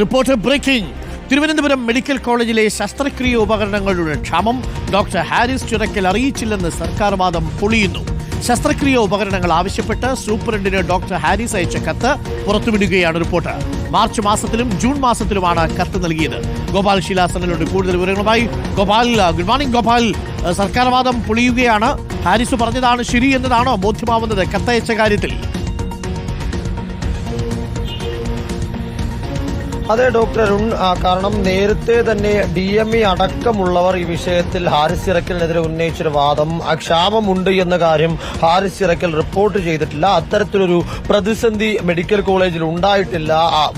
Report breaking. Thiruvananthapuram medical കോളേജിലെ ശസ്ത്രക്രിയ ഉപകരണങ്ങളുടെ ക്ഷാമം ഡോക്ടർ ഹാരിസ് ചുരക്കൽ അറിയിച്ചില്ലെന്ന് സർക്കാർ വാദം പൊളിയുന്നു. ശസ്ത്രക്രിയ ഉപകരണങ്ങൾ ആവശ്യപ്പെട്ട് സൂപ്രണ്ടിന് ഡോക്ടർ ഹാരിസ് അയച്ച കത്ത് പുറത്തുവിടുകയാണ് റിപ്പോർട്ട്. മാർച്ച് മാസത്തിലും ജൂൺ മാസത്തിലുമാണ് കത്ത് നൽകിയത്. ഗോപാൽ ശിലാസനിലുണ്ട്. കൂടുതൽ വിവരങ്ങളുമായി ഗോപാൽ ഗുഡ് മോർണിംഗ് ഗോപാൽ. സർക്കാർ വാദം പൊളിയുകയാണ്. ഹാരിസ് പറഞ്ഞതാണ് ശരി എന്നതാണോ ബോധ്യമാവുന്നത്? കത്തയച്ച കാര്യത്തിൽ. അതെ ഡോക്ടർ. അരുൺ കാരണം നേരത്തെ തന്നെ ഡി എം ഇ അടക്കമുള്ളവർ ഈ വിഷയത്തിൽ ഹാരിസ് ഇറക്കലിനെതിരെ ഉന്നയിച്ചൊരു വാദം ക്ഷാമമുണ്ട് എന്ന കാര്യം ഹാരിസ് ഇറക്കൽ റിപ്പോർട്ട് ചെയ്തിട്ടില്ല. അത്തരത്തിലൊരു പ്രതിസന്ധി മെഡിക്കൽ കോളേജിൽ ഉണ്ടായിട്ടില്ല.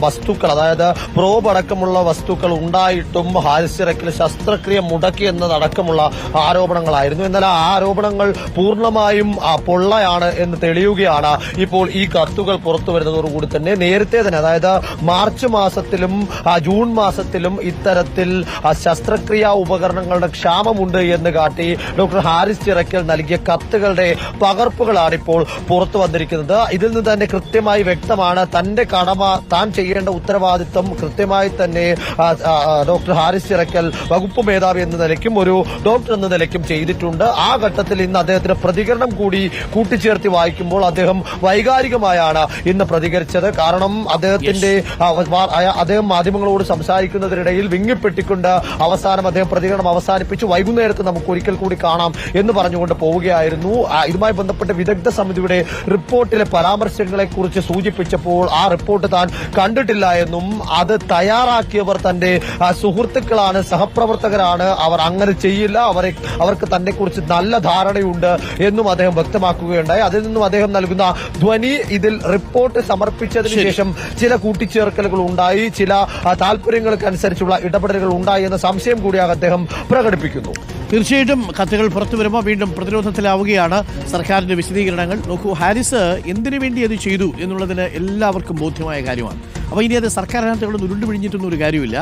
വസ്തുക്കൾ അതായത് പ്രോബ് അടക്കമുള്ള വസ്തുക്കൾ ഉണ്ടായിട്ടും ഹാരിസ് ഇറക്കൽ ശസ്ത്രക്രിയ മുടക്കി എന്നതടക്കമുള്ള ആരോപണങ്ങളായിരുന്നു. എന്നാൽ ആ ആരോപണങ്ങൾ പൂർണമായും പൊള്ളയാണ് എന്ന് തെളിയുകയാണ് ഇപ്പോൾ ഈ കത്തുകൾ പുറത്തു വരുന്നതോടുകൂടി തന്നെ. നേരത്തെ തന്നെ അതായത് മാർച്ച് മാസത്തിലും ജൂൺ മാസത്തിലും ഇത്തരത്തിൽ ശസ്ത്രക്രിയാ ഉപകരണങ്ങളുടെ ക്ഷാമമുണ്ട് എന്ന് കാട്ടി ഡോക്ടർ ഹാരിസ് ചിറക്കൽ നൽകിയ കത്തുകളുടെ പകർപ്പുകളാണ് ഇപ്പോൾ പുറത്തു വന്നിരിക്കുന്നത്. ഇതിൽ നിന്ന് തന്നെ കൃത്യമായി വ്യക്തമാണ് തന്റെ കടമ താൻ ചെയ്യേണ്ട ഉത്തരവാദിത്വം കൃത്യമായി തന്നെ ഡോക്ടർ ഹാരിസ് ചിറക്കൽ വകുപ്പ് മേധാവി എന്ന നിലയ്ക്കും ഒരു ഡോക്ടർ എന്ന നിലയ്ക്കും ചെയ്തിട്ടുണ്ട്. ആ ഘട്ടത്തിൽ ഇന്ന് അദ്ദേഹത്തിന്റെ പ്രതികരണം കൂടി കൂട്ടിച്ചേർത്തി വായിക്കുമ്പോൾ അദ്ദേഹം വൈകാരികമായാണ് ഇന്ന് പ്രതികരിച്ചത്. കാരണം അദ്ദേഹത്തിന്റെ അദ്ദേഹം മാധ്യമങ്ങളോട് സംസാരിക്കുന്നതിനിടയിൽ വിങ്ങിപ്പെട്ടിക്കൊണ്ട് അവസാനം അദ്ദേഹം പ്രതികരണം അവസാനിപ്പിച്ച് വൈകുന്നേരത്ത് നമുക്ക് ഒരിക്കൽ കൂടി കാണാം എന്ന് പറഞ്ഞുകൊണ്ട് പോവുകയായിരുന്നു. ഇതുമായി ബന്ധപ്പെട്ട് വിദഗ്ധ സമിതിയുടെ റിപ്പോർട്ടിലെ പരാമർശങ്ങളെക്കുറിച്ച് സൂചിപ്പിച്ചപ്പോൾ ആ റിപ്പോർട്ട് താൻ കണ്ടിട്ടില്ല എന്നും അത് തയ്യാറാക്കിയവർ തന്റെ സുഹൃത്തുക്കളാണ് സഹപ്രവർത്തകരാണ് അവർ അങ്ങനെ ചെയ്യില്ല അവരെ അവർക്ക് തന്നെ കുറിച്ച് നല്ല ധാരണയുണ്ട് എന്നും അദ്ദേഹം വ്യക്തമാക്കുകയുണ്ടായി. അതിൽ നിന്നും അദ്ദേഹം നൽകുന്ന ധ്വനി ഇതിൽ റിപ്പോർട്ട് സമർപ്പിച്ചതിന് ശേഷം ചില കൂട്ടിച്ചേർക്കലുകൾ ഉണ്ടായി. ചില താല്പര്യങ്ങൾക്കനുസരിച്ചുള്ള ഇടപെടലുകൾ ഉണ്ടായി എന്ന സംശയം കൂടിയാണ് അദ്ദേഹം പ്രകടിപ്പിക്കുന്നു. തീർച്ചയായിട്ടും കത്തുകൾ പുറത്തു വരുമ്പോൾ വീണ്ടും പ്രതിരോധത്തിലാവുകയാണ് സർക്കാരിന്റെ വിശദീകരണങ്ങൾ. നോക്കൂ ഹാരിസ് എന്തിനു വേണ്ടി അത് ചെയ്തു എന്നുള്ളതിന് എല്ലാവർക്കും ബോധ്യമായ കാര്യമാണ്. അപ്പോൾ ഇനി അത് സർക്കാരിനകത്ത് ഇവിടെ ഉരുണ്ടുപിഴിഞ്ഞിട്ടൊന്നും ഒരു കാര്യമില്ല.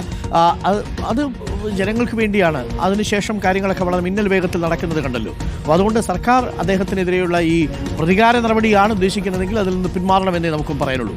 അത് അത് ജനങ്ങൾക്ക് വേണ്ടിയാണ്. അതിനുശേഷം കാര്യങ്ങളൊക്കെ വളരെ മിന്നൽ വേഗത്തിൽ നടക്കുന്നത് കണ്ടല്ലോ. അപ്പോൾ അതുകൊണ്ട് സർക്കാർ അദ്ദേഹത്തിനെതിരെയുള്ള ഈ പ്രതികാര നടപടിയാണ് ഉദ്ദേശിക്കുന്നതെങ്കിൽ അതിൽ നിന്ന് പിന്മാറണമെന്നേ നമുക്കും പറയാനുള്ളൂ.